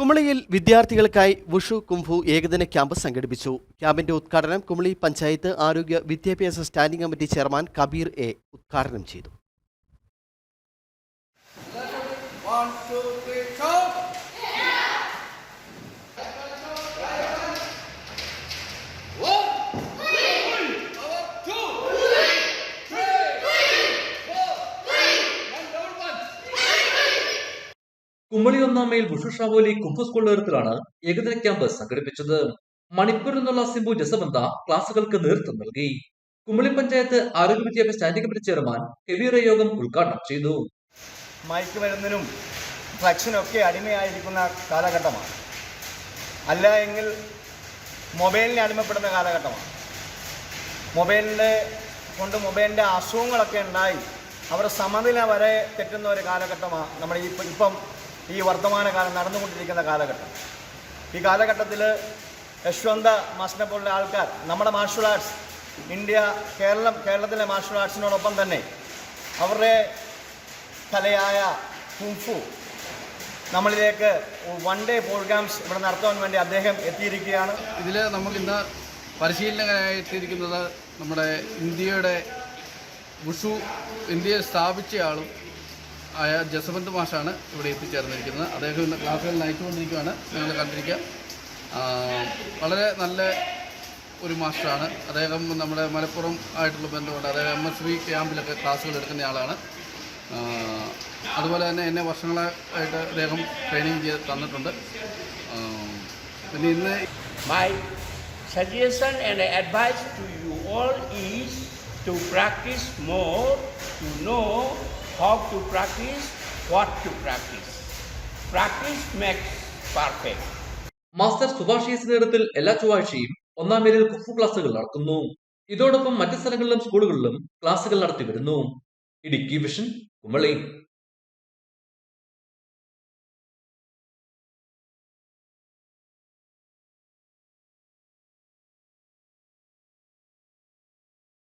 കുമളിയിൽ വിദ്യാർത്ഥികൾക്കായി wushu kung fu ഏകദിന camp സംഘടിപ്പിച്ചു. ക്യാമ്പിന്റെ ഉദ്ഘാടനം കുമളി പഞ്ചായത്ത് ആരോഗ്യ വിദ്യാഭ്യാസ standing committee chairman Kabeer A ഉദ്ഘാടനം ചെയ്തു. കുമളി ഒന്നാം മൈൽ ബുഷുഷാവോലി കുംഭ സ്കൂൾ നേതൃത്വത്തിലാണ് ഏകദിന ക്യാമ്പ് സംഘടിപ്പിച്ചത്. മണിപ്പൂരിൽ നിന്നുള്ള സിംബു ജസവന്ത ക്ലാസുകൾക്ക് നേതൃത്വം നൽകി. കുമളി പഞ്ചായത്ത് ആരോഗ്യ വിദ്യാഭ്യാസ സ്റ്റാൻഡിംഗ് കമ്മിറ്റി ചെയർമാൻ കെവീറ യോഗം ഉദ്ഘാടനം ചെയ്തു. മയക്ക് മരുന്നിനും ഡ്രഗ്സിനൊക്കെ അടിമയായിരിക്കുന്ന കാലഘട്ടമാണ്. അല്ല എങ്കിൽ മൊബൈലിന് അടിമപ്പെടുന്ന കാലഘട്ടമാണ്. മൊബൈലിന്റെ കൊണ്ട് മൊബൈലിന്റെ അസുഖങ്ങളൊക്കെ ഉണ്ടായി. അവരുടെ സമനില വരെ തെറ്റുന്ന ഒരു കാലഘട്ടമാണ് നമ്മുടെ ഇപ്പം ഇപ്പം ഈ വർത്തമാന കാലം നടന്നുകൊണ്ടിരിക്കുന്ന കാലഘട്ടം. ഈ കാലഘട്ടത്തിൽ യശ്വന്ത മാഷിനെ പോലുള്ള ആൾക്കാർ നമ്മുടെ മാർഷൽ ആർട്സ് ഇന്ത്യ കേരളം കേരളത്തിലെ മാർഷൽ ആർട്സിനോടൊപ്പം തന്നെ അവരുടെ കലയായ കുംഫു നമ്മളിലേക്ക് വൺ ഡേ പ്രോഗ്രാംസ് ഇവിടെ നടത്താൻ വേണ്ടി അദ്ദേഹം എത്തിയിരിക്കുകയാണ്. ഇതിൽ നമുക്കിന്ന് പരിശീലനകരായി എത്തിയിരിക്കുന്നത് നമ്മുടെ ഇന്ത്യയുടെ വുഷു ഇന്ത്യയെ സ്ഥാപിച്ചയാളും ആയ ജസവന്ത് മാഷാണ് ഇവിടെ എത്തിച്ചേർന്നിരിക്കുന്നത്. അദ്ദേഹം ഇന്ന് ക്ലാസ്സുകൾ നയിച്ചുകൊണ്ടിരിക്കുകയാണ്. നിങ്ങൾ കണ്ടിരിക്കുക ആ, വളരെ നല്ല ഒരു മാസ്റ്ററാണ്. അദ്ദേഹം നമ്മുടെ മലപ്പുറം ആയിട്ടുള്ള ബന്ധമുണ്ട്. അദ്ദേഹം എം എസ് വി ക്യാമ്പിലൊക്കെ ക്ലാസ്സുകൾ എടുക്കുന്ന ആളാണ്. അതുപോലെ തന്നെ എന്നെ വർഷങ്ങളായിട്ട് അദ്ദേഹം ട്രെയിനിങ് ചെയ്ത് തന്നിട്ടുണ്ട്. പിന്നെ ഇന്ന് my suggestion and advice to you all is to practice more to know how to practice, what to practice. Practice makes perfect. Master Subhashis നേതൃത്വത്തിൽ എല്ലാ ചൊവ്വാഴ്ചയും ഒന്നാം പേരിൽ കുഫു ക്ലാസുകൾ നടക്കുന്നു ഇതോടൊപ്പം മറ്റ് സ്ഥലങ്ങളിലും സ്കൂളുകളിലും ക്ലാസുകൾ നടത്തി വരുന്നു ഇടുക്കി വിഷൻ കുമളി